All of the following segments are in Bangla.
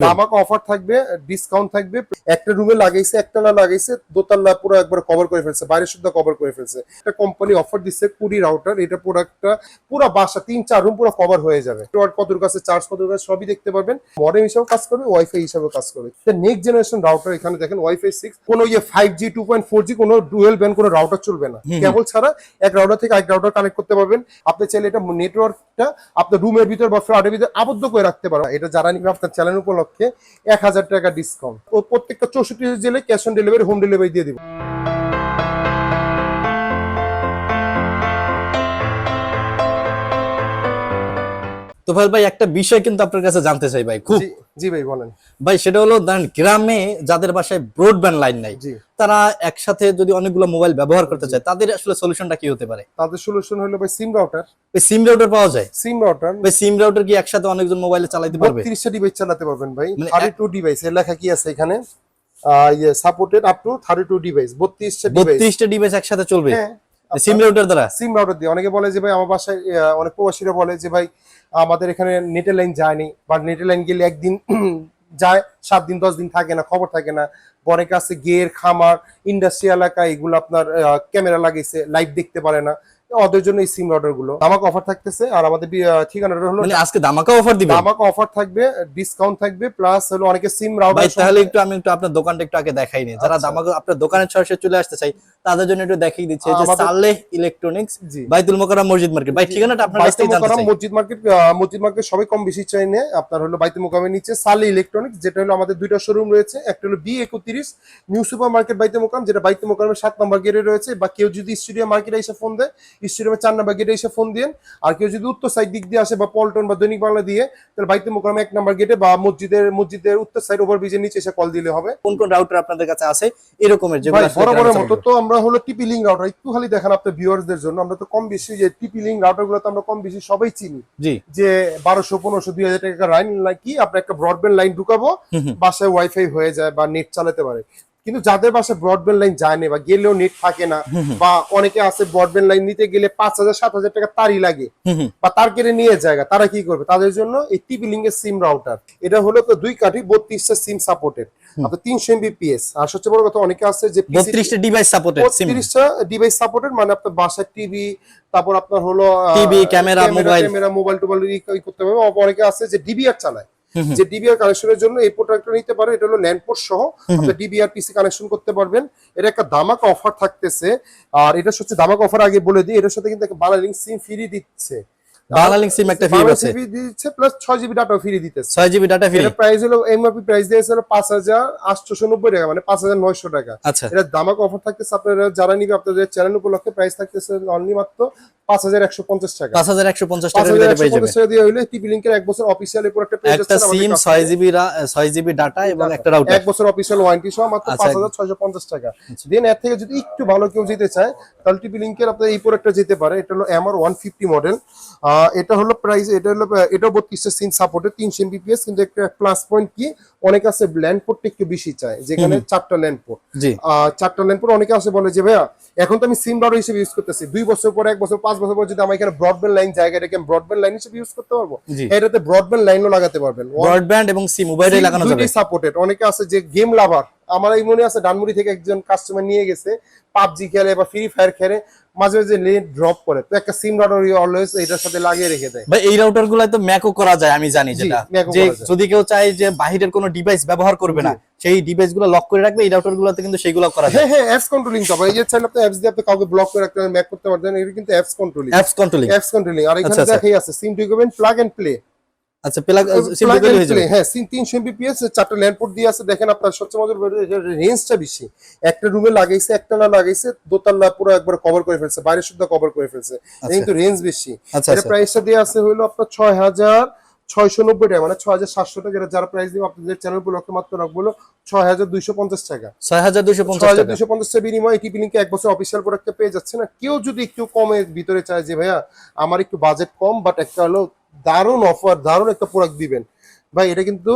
আমাকে অফার থাকবে ডিসকাউন্ট থাকবে। একটা রুমে লাগাইছে একটা না লাগাইছে দোতলা পুরো একবার কভার করে ফেলছে বাইরে শুদ্ধ কভার করে ফেলছে। একটা কোম্পানি অফার দিচ্ছে কুড়ি রাউটার এটা প্রোডাক্টটা পুরো বাসা তিন চার রুম পুরো কভার হয়ে যাবে। নেটওয়ার্ক কত কাছে চার্জ কত কাছে সবই দেখতে পারবেন। মডেম হিসাবে কাজ করবে ওয়াইফাই হিসাবে কাজ করবে। নেক্সট জেনারেশন রাউটার এখানে দেখেন ওয়াইফাই সিক্স কোনো ইয়ে five G two point four G কোনো ডুয়েল ব্যান্ড কোনো রাউটার চলবে না। কেবল ছাড়া এক রাউটার থেকে এক রাউটার কানেক্ট করতে পারবেন। আপনি চাইলে এটা নেটওয়ার্কটা আপনার রুমের ভিতর বা ফ্ল্যাটের ভিতর আবদ্ধ করে রাখতে পারবেন। এটা যারা নিবে আপনার চ্যানেল উপলক্ষে। এক হাজার টাকা ডিসকাউন্ট ও প্রত্যেকটা চৌষট্টি জেলে cash on delivery home delivery দিয়ে দিব। তো ভাই ভাই একটা বিষয় কিন্তু আপনার কাছে জানতে চাই ভাই খুব। জি ভাই বলেন। ভাই সেটা হলো ধরেন গ্রামে যাদের বাসায় ব্রডব্যান্ড লাইন নাই তারা একসাথে যদি অনেকগুলো মোবাইল ব্যবহার করতে চায় তাদের আসলে সলিউশনটা কি হতে পারে? তাদের সলিউশন হলো ভাই সিম রাউটার ওই সিম রাউটার পাওয়া যায়? সিম রাউটার ভাই সিম রাউটার কি একসাথে অনেকজন মোবাইলে চালাতে পারবে? বত্রিশটা ডিভাইস চালাতে পারবেন ভাই। মানে থার্টি টু ডিভাইস এর লেখা কি আছে এখানে? আহ, ইয়ে supported up to thirty two device বত্রিশটা ডিভাইস বত্রিশটা ডিভাইস একসাথে চলবে? হ্যাঁ। সিম রাউটার দ্বারা? সিম রাউটার দিয়ে। অনেকে বলে যে ভাই আমার বাসায় অনেক প্রবাসীরা বলে যে ভাই আমাদের এখানে নেটের লাইন যায়নি বা নেটের লাইন গেলে একদিন যায় সাত দিন দশ দিন থাকে না খবর থাকে না। পরে কাছে গের খামার ইন্ডাস্ট্রি এলাকা এগুলো আপনার ক্যামেরা লাগিয়েছে লাইভ দেখতে পারে না। ওদের জন্য এই সিম রাউটারগুলো আমাকে অফার থাকতেছে আর আমাদের ঠিকানাটা হলো মানে আজকে ধামাকা অফার দিবে আমাকে অফার থাকবে ডিসকাউন্ট থাকবে প্লাস হলো অনেকে সিম ভাই তাহলে একটু আমি একটু আপনার দোকানটা একটু আগে দেখাই নি যারা আচ্ছা। ধামাকা আপনার দোকানের সরাসরি চলে আসতে চাই তাদের জন্য একটু দেখিয়ে দিচ্ছে। যে সালেহ ইলেকট্রনিক্স বাইতুল মোকাররম মসজিদ মার্কেট ভাই ঠিকানাটা আপনার কাছ থেকে জানতে মোকাররম চাই। মসজিদ মার্কেট মসজিদ মার্কেট সবাই কম বেশি চাই নিয়ে আপনার হলো বাইতে মোকামের নিচে সালি ইলেকট্রনিক্স যেটা হলো আমাদের দুইটা শোরুম রয়েছে। একটা হলো বি একত্রিশ নিউ সুপার মার্কেট বাইতে মোকাম যেটা বাইতে মোকামের সাত নম্বর গেটে রয়েছে। বা কেউ যদি স্টেডিয়াম মার্কেটে এসে ফোন দেয় স্টেডিয়ামের চার নম্বর গেটে এসে ফোন দিন আর কেউ যদি উত্তর সাইড দিক দিয়ে আসে বা পল্টন বা দৈনিক বাংলা দিয়ে তাহলে বাইতে মোকামে এক নম্বর গেটে বা মসজিদের মসজিদের উত্তর সাইড ওভার ব্রিজের নিচে এসে কল দিলে হবে। কোন কোন রাউটার আপনাদের কাছে আছে? এরকমের ভাই বড় বড় মতো তো আমরা হলো টিপি লিঙ্ক রাউটার একটু খালি দেখেন আপনার ভিউয়ার্সদের জন্য। আমরা তো কম বেশি যে টিপি লিঙ্ক রাউটারগুলো তো আমরা কম বেশি সবাই চিনি। যে বারোশো পনেরোশো দুই হাজার টাকা লাইন কি? আপনার একটা ব্রডব্যান্ড লাইন ঢুকাবো। বাসায় ওয়াইফাই হয়ে যায় বা নেট চালাতে পারে। কিন্তু যাদের বাসায় ব্রডব্যান্ড লাইন যায় না বা গেলেও নেট থাকে না। বা অনেকে আছে ব্রডব্যান্ড লাইন নিতে গেলে পাঁচ হাজার সাত হাজার টাকা তারই লাগে। বা তার কেটে নিয়ে জায়গা তারা কি করবে তাদের জন্য এই টিপি লিঙ্কের সিম রাউটার এটা হলো তো দুই কাঠি বত্রিশটা সিম সাপোর্টেড আপনার তিনশো এমবিপিএস আর সবচেয়ে বড় কথা অনেকে আছে যে বত্রিশটা ডিভাইস সাপোর্টেড বত্রিশটা ডিভাইস সাপোর্টেড মানে আপনার বাসার টিভি তারপর আপনার হলো TV, camera, mobile। Camera mobile টোবাইল করতে পারবে আবার অনেকে আছে যে ডিবিআর চালায়। যে ডিবিআর কানেকশনের জন্য এই প্রোডাক্টটা নিতে পারো এটা হলো ল্যান্ডপোর্ট সহ। আপনি ডিবিআর পিসি কানেকশন করতে পারবেন। এটা একটা দামাক অফার থাকতেছে। আর এটা হচ্ছে দামাক অফার আগে বলে দিই এটার সাথে কিন্তু একটা বালারিং সিম ফ্রি দিচ্ছে। বাংলালিংক সিম একটা ফ্রি আছে। ফ্রি দিচ্ছে প্লাস ছয় জিবি ডাটা ফ্রি দিতেছে। ছয় জিবি ডাটা ফ্রি এটা প্রাইস হলো এমআরপি প্রাইস দিয়েছে হলো পাঁচ হাজার আটশোশো নব্বই টাকা মানে পাঁচ হাজার নয়শো টাকা। আচ্ছা। এটা দামাক অফার থাকতেছে আপনারা যারা নিবে আপনাদের চ্যানেল উপলক্ষে প্রাইস থাকতেছে অনলি মাত্র পাঁচ হাজার একশো পঞ্চাশ টাকা। পাঁচ হাজার একশো পঞ্চাশ পাঁচ টাকার ভিতরে পেয়ে যাবে। পঞ্চাশ টাকা দিয়ে হইলে টিপি লিঙ্কের এক বছর অফিসিয়াল এরপর একটা পেয়ে একটা যাচ্ছেন আমাদের সিম কাছে। ছয় জিবি ছয় জিবি ডাটা এবং একটা রাউটার এক বছর অফিসিয়াল ওয়ারেন্টি সহ মাত্র আচ্ছা, পাঁচ হাজার ছয়শো পঞ্চাশ টাকা। দেন এর থেকে যদি একটু ভালো কেউ যেতে চায় তাহলে টিপি লিঙ্কের আপনার এই প্রোডাক্টটা যেতে পারে। এটা হলো এমআর ওয়ান ফিফটি মডেল এটা হলো প্রাইস এটা হলো এটা বত্রিশটা সিন সাপোর্টেড তিনশো এমবিপিএস কিন্তু একটা প্লাস পয়েন্ট কি? অনেক আছে ল্যান্ড পোর্টটা একটু বেশি চায় যেখানে চারটা ল্যান্ড পোর্ট চারটা লাইন পর অনেকে আছে বলে যে ভাইয়া এখন তো আমি সিম রাউটার হিসেবে ইউজ করতেছি। দুই বছর পর এক বছর পাঁচ বছর পর যদি আমার এখানে ব্রডব্যান্ড লাইন জায়গাটাকে আমি ব্রডব্যান্ড লাইন হিসেবে ইউজ করতে পারব? এটাতে ব্রডব্যান্ড লাইনও লাগাতে পারবেন। ব্রডব্যান্ড এবং সিম উভয়টাই লাগানো যাবে। সাপোর্টেড অনেকে আছে যে গেম লাভার আমার এই মনে আছে ডানমুড়ি থেকে একজন কাস্টমার নিয়ে গেছে পাবজি খেলে বা ফ্রি ফায়ার খেলে মাঝে মাঝে নেট ড্রপ করে। তো একটা সিম রাউটার অলওয়েজ এটার সাথে লাগিয়ে রেখে দেয়। ভাই এই রাউটারগুলো তো ম্যাকও করা যায় আমি জানি যেটা। যে যদি কেউ চায় যে বাহিরের কোনো ডিভাইস ব্যবহার করবে না। সেই ডিভাইসগুলো লক করে রাখবে এই রাউটার গুলোতে কিন্তু সেগুলো করা যায়। হ্যাঁ হ্যাঁ অ্যাপস কন্ট্রোলিং তো এই যে চাইলে আপনি অ্যাপস দিয়ে আপনি কাউকে ব্লক করে রাখতে পারেন ম্যাক করতে পারবেন এটা কিন্তু apps controlling apps controlling apps controlling আর এখানে আচ্ছা, আচ্ছা। দেখাই আছে সিম ঢুকবেন প্লাগ এন্ড প্লে আচ্ছা প্লাগ সিম Plug ঢুকালে and হয়ে যাবে। হ্যাঁ সিম তিনশো এমবিপিএস চারটা ল্যান্ডপোর্ট দিয়ে আছে দেখেন আপনার সবচেয়ে মজার রেঞ্জটা বেশি। একটা রুমে লাগাইছে একটা না লাগাইছে দোতলা পুরো একবার কভার করে ফেলছে বাইরে শুদ্ধ কভার করে ফেলছে। কিন্তু রেঞ্জ বেশি। আচ্ছা এটা আচ্ছা। প্রাইসটা দিয়ে আছে হলো আপনার ছয় হাজার ছয়শো নব্বই টাকা মানে ছয় হাজার সাতশো টাকা। যারা প্রাইস দিব আপনাদের চ্যানেল উপলক্ষে মাত্র রাখব ছয় হাজার দুইশো পঞ্চাশ টাকা। ছয় হাজার দুশো পঞ্চাশ ছয় হাজার দুইশো পঞ্চাশ টাকা বিনিময়ে এটি লিঙ্কে এক বছর অফিসিয়াল প্রোডাক্টটা পেয়ে যাচ্ছে না। কেউ যদি একটু কমের ভিতরে চায় যে ভাইয়া আমার একটু বাজেট কম বাট একটা হলো দারুণ অফার দারুণ একটা প্রোডাক্ট দিবেন। ভাই এটা কিন্তু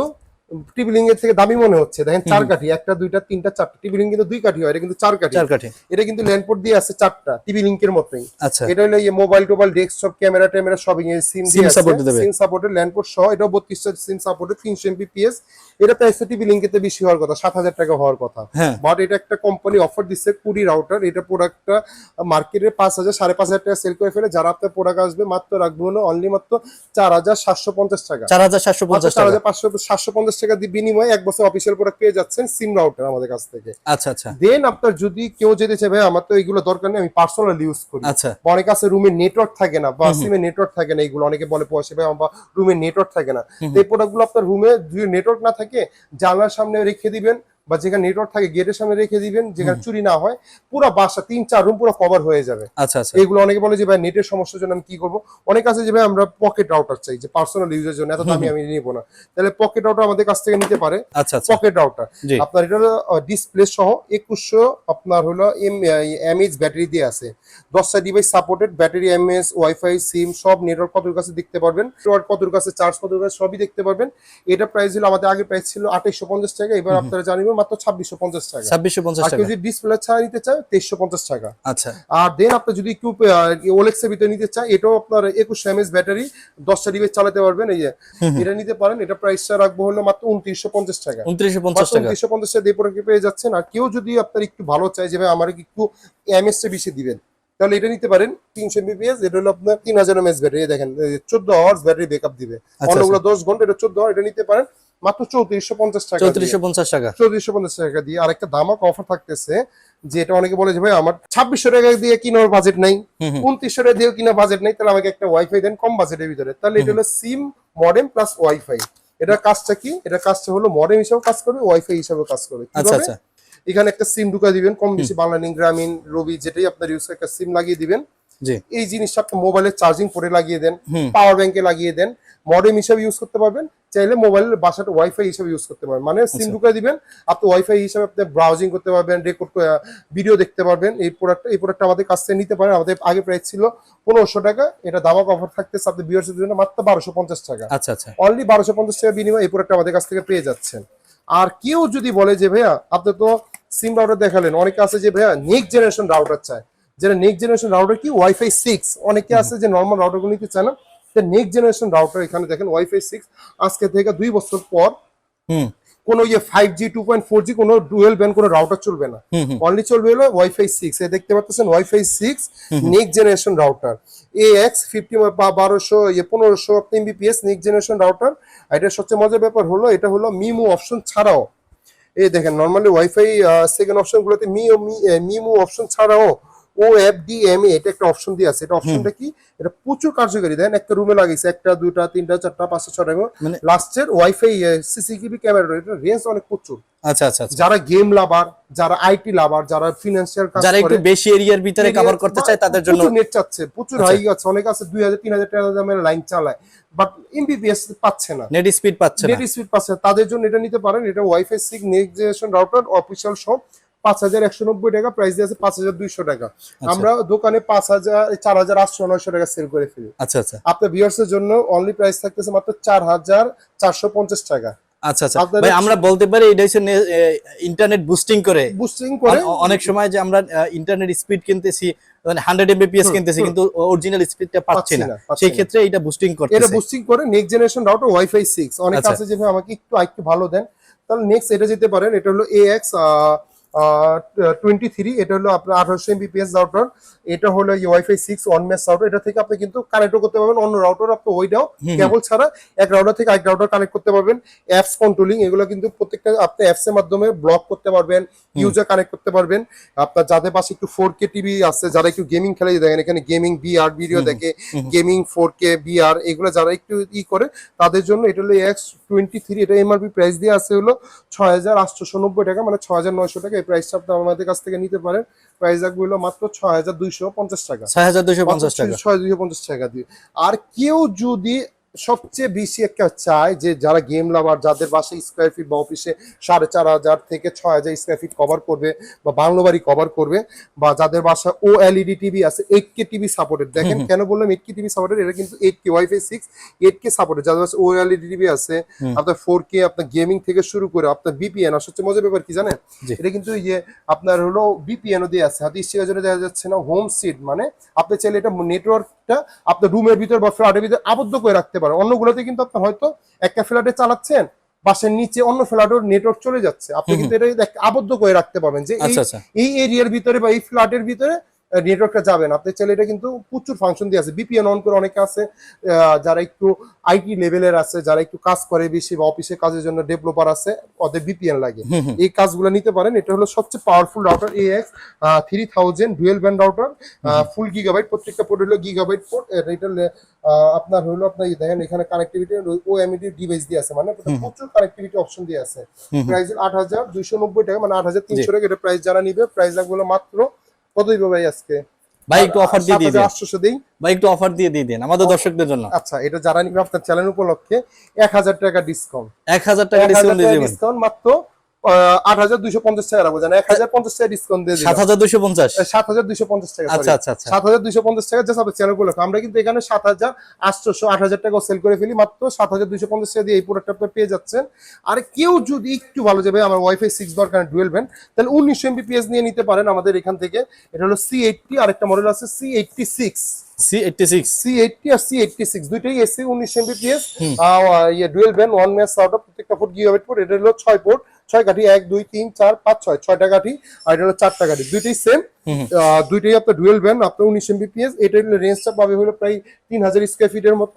লিঙ্ক এর থেকে দামি মনে হচ্ছে। দেখেন চার কাঠি একটা দুইটা তিনটা চারটা। লিঙ্ক কিন্তু দুই কাঠি হয় এটা কিন্তু চার কাঠি। চার কাঠি। এটা কিন্তু ল্যান্ডপোর্ট দিয়ে আছে চারটা টিভি লিঙ্কের মতোই। আচ্ছা। এটা হলো এই মোবাইল টোবাইল ডেস্কটপ ক্যামেরা ট্যামেরা সবই সিম SIM support দেবে। সিম সাপোর্টেড ল্যান্ডপোর্ট সহ এটাও বত্রিশটা সিম সাপোর্টেড তিনশো এমবিপিএস এটা প্রাইস টিভি লিঙ্কেতে বেশি হওয়ার কথা সাত হাজার টাকা হওয়ার কথা। হ্যাঁ। বাট এটা একটা কোম্পানি অফার দিচ্ছে কুড়ি রাউটার এটা প্রোডাক্টটা মার্কেটে পাঁচ হাজার সাড়ে পাঁচ হাজার টাকা সেল করে ফেলে। যারা আপনার প্রোডাক্ট আসবে মাত্র রাখব হলো অনলি মাত্র চার হাজার সাতশো পঞ্চাশ টাকা। চার হাজার সাতশো মাত্র পঞ্চাশ চার টাকা। হাজার পাঁচশো সাতশো পঞ্চাশ টাকা দিয়ে বিনিময়ে এক বছর অফিসিয়াল প্রোডাক্ট পেয়ে যাচ্ছেন সিম রাউটার আমাদের কাছ থেকে। আচ্ছা আচ্ছা। দেন আপনার যদি কেউ যেতে চাই ভাই আমার তো এইগুলো দরকার নেই আমি পার্সোনাল ইউজ করি। আচ্ছা। অনেক আছে রুমে নেটওয়ার্ক থাকে না বা সিমে নেটওয়ার্ক থাকে না এইগুলো অনেকে বলে পয়সা ভাই আমার রুমে নেটওয়ার্ক থাকে না। এই প্রোডাক্টগুলো আপনার রুমে যদি নেটওয়ার্ক না থাকে জানলার সামনে রেখে দিবেন বা যেখানে নেটওয়ার্ক থাকে গেটের সামনে রেখে দিবেন যেখানে চুরি না হয় পুরো বাসা তিন চার রুম পুরো কভার হয়ে যাবে। আচ্ছা আচ্ছা। এইগুলো অনেকে বলে যে ভাই নেটের সমস্যার জন্য আমি কি করব? অনেক আছে যে ভাই আমরা পকেট রাউটার চাই যে পার্সোনাল ইউজের জন্য এত দামি আমি নিবো না। তাহলে পকেট রাউটার আমাদের কাছ থেকে নিতে পারে। আচ্ছা আচ্ছা। পকেট রাউটার আপনার এটা ডিসপ্লে সহ একুশশো আপনার হলো এম এমএইচ ব্যাটারি দিয়ে আছে। দশটা device supported battery MS WiFi SIM সব নেটওয়ার্ক কতর কাছে দেখতে পারবেন? নেটওয়ার্ক কতর কাছে চার্জ কতর কাছে সবই দেখতে পারবেন। এটা প্রাইস হলো আমাদের আগে প্রাইস ছিল আঠাইশশো পঞ্চাশ টাকা। এবার আপনারা জানিবেন মাত্র ছাব্বিশশো পঞ্চাশ টাকা। ছাব্বিশশো পঞ্চাশ টাকা। যদি ডিসপ্লে ছাড়া নিতে চায় তেইশশো পঞ্চাশ টাকা। আচ্ছা। আর দেন আপনি যদি একটু ওলেক্সের ভিতরে নিতে চান এটাও আপনার একুশশো এমএস ব্যাটারি দশটা ডিভাইস চালাতে পারবেন এই যে। এটা নিতে পারেন এটা প্রাইসটা রাখব হলো মাত্র উনত্রিশশো পঞ্চাশ টাকা। উনত্রিশশো পঞ্চাশ টাকা। উনত্রিশশো পঞ্চাশ টাকা দিয়ে প্রোডাক্ট পেয়ে যাচ্ছেন। আর কেউ যদি আপনার একটু ভালো চায় যে ভাই আমার একটু এমএস টা বেশি দিবেন তাহলে এটা নিতে পারেন। তিনশো এমবিপিএস এটা হলো আপনার তিন হাজার এমএস ব্যাটারি দেখেন চোদ্দ আওয়ার্স ব্যাটারি ব্যাকআপ দিবে। আচ্ছা, অন্যগুলো দশ ঘণ্টা এটা চোদ্দ এটা নিতে পারেন। মাত্র চৌত্রিশশো পঞ্চাশ টাকা। চৌত্রিশশো পঞ্চাশ টাকা। চৌত্রিশশো পঞ্চাশ টাকা দিয়ে আর একটা দামাক অফার থাকতেছে যে এটা অনেকে বলে যে ভাই আমার ছাব্বিশশো টাকা দিয়ে কিনার বাজেট নাই। উনত্রিশশো টাকা দিয়ে কিনা বাজেট নাই তাহলে আমাকে একটা ওয়াইফাই দেন কম বাজেটের ভিতরে। তাহলে এটা হলো সিম মডেম প্লাস ওয়াইফাই এটা কাজটা কি? এটা কাজটা হলো মডেম হিসাবে কাজ করবে ওয়াইফাই হিসাবে কাজ করবে আচ্ছা? আচ্ছা। এখানে একটা সিম ঢুকা দিবেন কম বেশি বাংলালিং গ্রামীণ রবি যেটাই আপনার ইউজ একটা সিম লাগিয়ে দিবেন। এই জিনিসটা আপনি মোবাইলে চার্জিং করে লাগিয়ে দেন পাওয়ার ব্যাংকে লাগিয়ে দেন। মডেম হিসাবে ইউজ করতে পারবেন চাইলে মোবাইলের বাসাটা ওয়াইফাই হিসাবে ইউজ করতে পারবেন। মানে সিম আচ্ছা। ঢুকাই দিবেন আপনি ওয়াইফাই হিসাবে আপনি ব্রাউজিং করতে পারবেন রেকর্ড ভিডিও দেখতে পারবেন। এই প্রোডাক্ট এই প্রোডাক্ট আমাদের কাছ থেকে নিতে পারেন। আমাদের আগে প্রাইস ছিল পনেরোশো টাকা। এটা দামাক অফার থাকতেছে আপনি বিয়ার্সের জন্য মাত্র বারোশো পঞ্চাশ টাকা। আচ্ছা আচ্ছা। অনলি বারোশো পঞ্চাশ টাকা বিনিময়ে এই প্রোডাক্ট আমাদের কাছ থেকে পেয়ে যাচ্ছেন। আর কেউ যদি বলে যে ভাইয়া আপনি তো সিম রাউটার দেখালেন। অনেকে আছে যে ভাইয়া নেক্সট জেনারেশন রাউটার চায়। যেটা নেক্সট জেনারেশন রাউটার কি? ওয়াইফাই সিক্স অনেকে আছে যে নর্মাল রাউটারগুলো নিতে চায় না। নেক্সট জেনারেশন রাউটার এখানে দেখেন ওয়াইফাই সিক্স আজকে থেকে দুই বছর পর হুম। কোনো ইয়ে five G two point four G কোনো ডুয়েল ব্যান্ড কোনো রাউটার চলবে না। অনলি চলবে হলো ওয়াইফাই সিক্স এ দেখতে পাচ্ছেন WiFi six next generation router A X fifty বা বারোশো ইয়ে পনেরোশো এমবিপিএস নেক্সট জেনারেশন রাউটার এটা সবচেয়ে মজার ব্যাপার হলো এটা হলো মিমু অপশন ছাড়াও। এই দেখেন নর্মালি ওয়াইফাই সেকেন্ড অপশন গুলোতে মি ও মিমু অপশন ছাড়াও O F D M A এটা একটা অপশন দিয়ে আছে। এটা অপশনটা কি? এটা প্রচুর কার্যকারী দেন একটা রুমে লাগিয়েছে একটা দুইটা তিনটা চারটা পাঁচটা ছটা মানে- লাস্টের ওয়াইফাই সিসিটিভি ক্যামেরা এটা রেঞ্জ অনেক প্রচুর। আচ্ছা আচ্ছা আচ্ছা। যারা গেম লাভার যারা আইটি লাভার যারা ফিনান্সিয়াল কাজ যারা একটু বেশি এরিয়ার ভিতরে কভার করতে চায় তাদের জন্য প্রচুর নেট চাচ্ছে প্রচুর আচ্ছা। হাই আছে। অনেক আছে দুই হাজার তিন হাজার টাকা দামের লাইন চালায়। বাট এমবিপিএস পাচ্ছে না। নেট স্পিড পাচ্ছে না। নেট স্পিড পাচ্ছে তাদের জন্য এটা নিতে পারেন। এটা WiFi six next generation router official সব। পাঁচ হাজার একশো নব্বই টাকা প্রাইস দিয়ে আছে পাঁচ হাজার দুইশো টাকা। আচ্ছা। আমরা দোকানে পাঁচ হাজার চার হাজার আটশো নয়শো টাকা সেল করে ফেলি। আচ্ছা আচ্ছা। আপনার ভিউয়ার্স এর জন্য অনলি প্রাইস থাকতেছে মাত্র চার হাজার চারশো পঞ্চাশ টাকা। আচ্ছা আচ্ছা। ভাই আমরা বলতে পারি এটা হচ্ছে ইন্টারনেট বুস্টিং করে। বুস্টিং করে। অনেক সময় যে আমরা ইন্টারনেট স্পিড কিনতেছি মানে এমবিপিএস কিনতেছি কিন্তু অরিজিনাল স্পিডটা পাচ্ছি না। সেই ক্ষেত্রে এটা বুস্টিং এটা বুস্টিং করে next generation router WiFi six অনেক আচ্ছা। আছে যে আমাকে একটু একটু ভালো দেন। তাহলে নেক্সট এটা যেতে পারেন এটা হলো এ এক্স টোয়েন্টি থ্রি এটা হলো আপনার আঠারোশো এমবিপিএস রাউটার এটা হলো WiFi six one mesh router এটা থেকে আপনি কিন্তু কানেক্টও করতে পারবেন। অন্য রাউটার আপনি ওইটাও। কেবল ছাড়া এক রাউটার থেকে আরেক রাউটার কানেক্ট করতে পারবেন। অ্যাপস কন্ট্রোলিং এগুলো কিন্তু প্রত্যেকটা আপনি অ্যাপস এর মাধ্যমে ব্লক করতে পারবেন ইউজার কানেক্ট করতে পারবেন। আপনার যাদের পাশে একটু ফোর কে টিভি আছে যারা একটু গেমিং খেলে দেখেন এখানে গেমিং বিআর ভিডিও দেখে গেমিং ফোর কে বিআর এগুলো যারা একটু ই করে তাদের জন্য এটা হলো এক্স টোয়েন্টি থ্রি এটা এমআরপি প্রাইস দিয়ে আছে হলো ছয় হাজার আটশোশো নব্বই টাকা মানে ছয় হাজার নয়শো টাকা এই প্রাইসটা আপনি আমাদের কাছ থেকে নিতে পারেন। প্রাইস রাখবে হলো মাত্র ছয় হাজার দুইশো পঞ্চাশ টাকা। ছয় হাজার দুইশো পঞ্চাশ টাকা। ছয় দুইশো পঞ্চাশ টাকা দিয়ে। আর কেউ যদি সবচেয়ে বেশি একটা চায় যে যারা গেম লাভার যাদের বাসায় স্কোয়ার ফিট বা অফিসে সাড়ে চার হাজার থেকে ছয় হাজার স্কোয়ার ফিট কভার করবে বা বাংলো বাড়ি কভার করবে বা যাদের বাসা ও এলইডি টিভি আছে এইট কে টিভি সাপোর্টেড দেখেন কেন বললাম এইট কে টিভি সাপোর্টেড এটা কিন্তু eight K WiFi six eight K supported যাদের বাসায় ও এলইডি টিভি আছে আপনার ফোর কে আপনার গেমিং থেকে শুরু করে আপনার বিপিএন আর সবচেয়ে মজার ব্যাপার কি জানেন? এটা কিন্তু যে আপনার হলো বিপিএনও দিয়ে আছে। হাতে ইস্টিকার জন্য দেখা যাচ্ছে না হোম সিট মানে আপনি চাইলে এটা নেটওয়ার্কটা আপনার রুমের ভিতর বা ফ্ল্যাটের ভিতরে আবদ্ধ করে রাখতে পারেন। অন্যগুলোতে কিন্তু আপনি হয়তো একটা ফ্ল্যাটে চালাচ্ছেন বাসের নিচে অন্য ফ্ল্যাটের নেটওয়ার্ক চলে যাচ্ছে। আপনি কিন্তু এটা আবদ্ধ করে রাখতে পারবেন যে আচ্ছা আচ্ছা। এই এরিয়ার ভিতরে বা এই ফ্ল্যাটের ভিতরে নেটওয়ার্কটা যাবে না। আপনি চাইলে এটা কিন্তু প্রচুর ফাংশন দিয়ে আছে। বিপিএন অন করে অনেকে আছে যারা একটু আইটি লেভেলের আছে যারা একটু কাজ করে বেশি বা অফিসে কাজের জন্য ডেভেলপার আছে ওদের বিপিএন লাগে। এই কাজগুলো নিতে পারেন। এটা হলো সবচেয়ে powerful router AX three thousand dual band router full gigabyte প্রত্যেকটা পোর্ট হলো গিগাবাইট পোর্ট এটা আপনার হলো আপনার দেখেন এখানে কানেক্টিভিটি ও এমইডি ডিভাইস দিয়ে আছে। মানে প্রচুর কানেক্টিভিটি অপশন দিয়ে আছে। প্রাইস আট হাজার দুইশো নব্বই টাকা মানে আট হাজার তিনশো টাকা এটা প্রাইস যারা নিবে প্রাইস লাগবে মাত্র কত দিব ভাই আজকে? ভাই একটু অফার দিয়ে দিয়ে দেন। আটশোশো দিই। ভাই একটু অফার দিয়ে দিয়ে দেন আমাদের দর্শকদের জন্য। আচ্ছা এটা যারা নিবে আপনার চ্যানেল উপলক্ষে এক হাজার টাকা ডিসকাউন্ট এক হাজার টাকা ডিসকাউন্ট দিয়ে দেবেন। ডিসকাউন্ট মাত্র আট হাজার দুইশো পঞ্চাশ টাকা রাখব জানা এক হাজার পঞ্চাশ টাকা ডিসকাউন্ট দিয়ে সাত হাজার দুশো পঞ্চাশ? সাত হাজার দুইশো পঞ্চাশ টাকা আচ্ছা আচ্ছা আচ্ছা। সাত হাজার দুইশো পঞ্চাশ টাকা জাস্ট আপনার চ্যানেল আমরা কিন্তু এখানে সাত হাজার আটশোশো আট হাজার টাকা সেল করে ফেলি মাত্র সাত হাজার দুইশো পঞ্চাশ টাকা দিয়ে এই প্রোডাক্ট আপনি পেয়ে যাচ্ছেন। আর কেউ যদি একটু ভালো যাবে আমার ওয়াইফাই সিক্স দরকার ডুয়েল ব্যান্ড তাহলে উনিশশো এমবিপিএস নিয়ে নিতে পারেন আমাদের এখান থেকে। এটা হলো সি এইটটি আরেকটা মডেল আছে C eighty six C eighty six C eighty আর সি এইটটি সিক্স দুইটাই। ইয়ে dual band one match out প্রত্যেকটা ফুট গিগাবাইট পোর্ট এটা হলো ছয় পোর্ট ছয় কাঠি, এক, দুই, তিন, চার, পাঁচ, ছয় ছয়টা কাঠি, আর এটা হলো চারটা কাঠি দুইটাই সেম। দুইটাই আপনার ডুয়েল ব্যান্ড আপনার উনিশ এমবিপিএস এটা হলো রেঞ্জটা পাবে হলো প্রায় তিন হাজার স্কোয়ার ফিটের মতো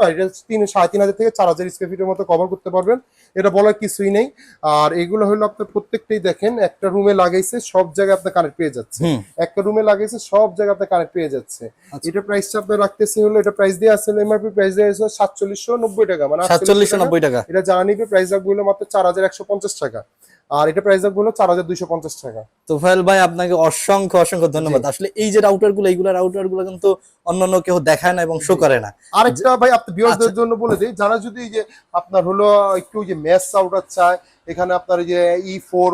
তিন সাড়ে তিন হাজার থেকে চার হাজার স্কোয়ার ফিটের মতো কভার করতে পারবেন। এটা বলার কিছুই নেই। আর এগুলো হলো আপনার প্রত্যেকটাই দেখেন একটা রুমে লাগাইছে সব জায়গায় আপনার কানেক্ট পেয়ে যাচ্ছে। একটা রুমে লাগাইছে সব জায়গায় আপনার কানেক্ট পেয়ে যাচ্ছে। আচ্ছা। এটা প্রাইসটা আপনার রাখতেছি হলো এটা প্রাইস দিয়ে আসলে এমআরপি প্রাইস দিয়ে আছে সাতচল্লিশশো নব্বই টাকা মানে 4790 নব্বই টাকা। এটা জানা নিবে প্রাইস রাখব হলো মাত্র চার হাজার একশো পঞ্চাশ টাকা। আর এটা প্রাইস রাখব হলো চার হাজার দুইশো পঞ্চাশ টাকা। তোফায়েল ভাই আপনাকে অসংখ্য অসংখ্য ধন্যবাদ। আসলে এই যে রাউটারগুলো এইগুলো রাউটারগুলো কিন্তু অন্যান্য কেউ দেখায় না এবং শো করে না। আরেকটা ভাই আপনি বিয়ারদের আচ্ছা। জন্য বলে দিই যারা যদি এই যে আপনার হলো একটু যে ম্যাচ আউটার চায় এখানে আপনার যে E four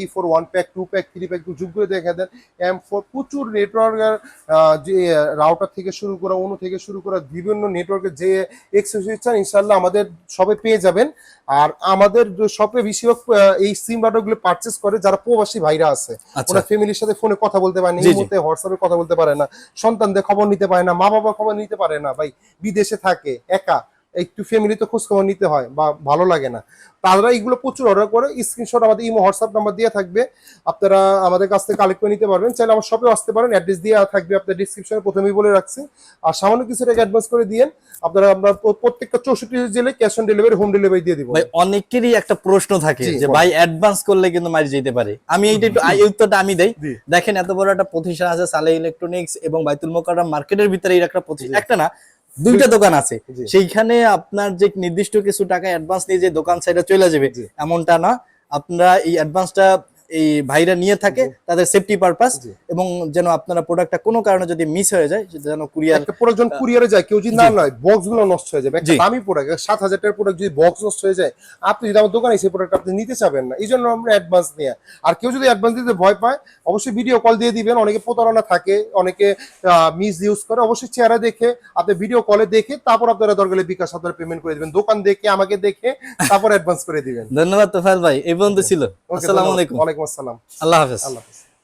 E four one pack two pack three pack যুগ করে দেখে দেন। এম ফোর প্রচুর নেটওয়ার্কের যে রাউটার থেকে শুরু করা অনু থেকে শুরু করা বিভিন্ন নেটওয়ার্কের যে এক্সেসরিজ চান ইনশাল্লাহ আমাদের সবে পেয়ে যাবেন। আর আমাদের শপে বেশিরভাগ এই সিম রাউটারগুলো পারচেস করে যারা প্রবাসী ভাইরা আছে আচ্ছা। ওনার ফ্যামিলির সাথে ফোনে কথা বলতে পারে না এই মুহূর্তে হোয়াটসঅ্যাপে কথা বলতে পারে না সন্তানদের খবর নিতে পারে না মা বাবা খবর নিতে পারে না ভাই বিদেশে থাকে একা একটু ফ্যামিলি তো খোঁজ খবর নিতে হয় বা ভালো লাগে না। তারা এইগুলো প্রচুর অর্ডার করে। স্ক্রিনশট আমাদের ইমো হোয়াটসঅ্যাপ নাম্বার দিয়ে থাকবে। আপনারা আমাদের কাছ থেকে কালেক্ট করে নিতে পারবেন। চাইলে আমার শপে আসতে পারেন। অ্যাড্রেস দিয়ে থাকবে আপনার ডিসক্রিপশনে প্রথমেই বলে রাখছি। আর সামান্য কিছু টাকা অ্যাডভান্স করে দিয়েন। আপনারা আমরা প্রত্যেকটা চৌষট্টি জেলে cash on delivery home delivery দিয়ে দিব। ভাই অনেকেরই একটা প্রশ্ন থাকে যে ভাই অ্যাডভান্স করলে কিন্তু মারি যেতে পারে? আমি এইটা একটু এই উত্তরটা আমি দেই। দেখেন এত বড় একটা প্রতিষ্ঠান আছে সালে ইলেকট্রনিক্স এবং বাইতুল মোকাররম মার্কেটের ভিতরে এর একটা প্রতিষ্ঠান একটা না দুইটা দোকান আছে। সেইখানে আপনার যে নির্দিষ্ট কিছু টাকা অ্যাডভান্স নিয়ে যে দোকান সাইডে চলে যাবে এমনটা না। আপনারা এই অ্যাডভান্সটা এই ভাইরা নিয়ে থাকে তাদের সেফটি পারপাস এবং যেন আপনারা প্রোডাক্টটা কোনো কারণে যদি মিস হয়ে যায় যেন কুরিয়ার একটা প্রোডাক্ট কুরিয়ারে যায় কেউ যদি না নয় বক্সগুলো নষ্ট হয়ে যাবে। একটা দামি প্রোডাক্ট সাত হাজার টাকার প্রোডাক্ট যদি বক্স নষ্ট হয়ে যায় আপনি যদি আমার দোকানে সেই প্রোডাক্ট আপনি নিতে চাবেন না। এই জন্য আমরা অ্যাডভান্স নিয়ে। আর কেউ যদি অ্যাডভান্স দিতে ভয় পায় অবশ্যই ভিডিও কল দিয়ে দিবেন। অনেকে প্রতারণা থাকে অনেকে মিস ইউজ করে। অবশ্যই চেহারা দেখে আপনি ভিডিও কলে দেখে তারপর আপনারা দরকারে বিকাশ আপনারা পেমেন্ট করে দিবেন। দোকান দেখে আমাকে দেখে তারপর অ্যাডভান্স করে দিবেন। ধন্যবাদ তোফায়েল ভাই এই পর্যন্ত ছিল। আসসালামু আলাইকুম। ওয়ালাইকুম আসসালাম। আল্লাহ হাফেজ। আল্লাহ হাফেজ।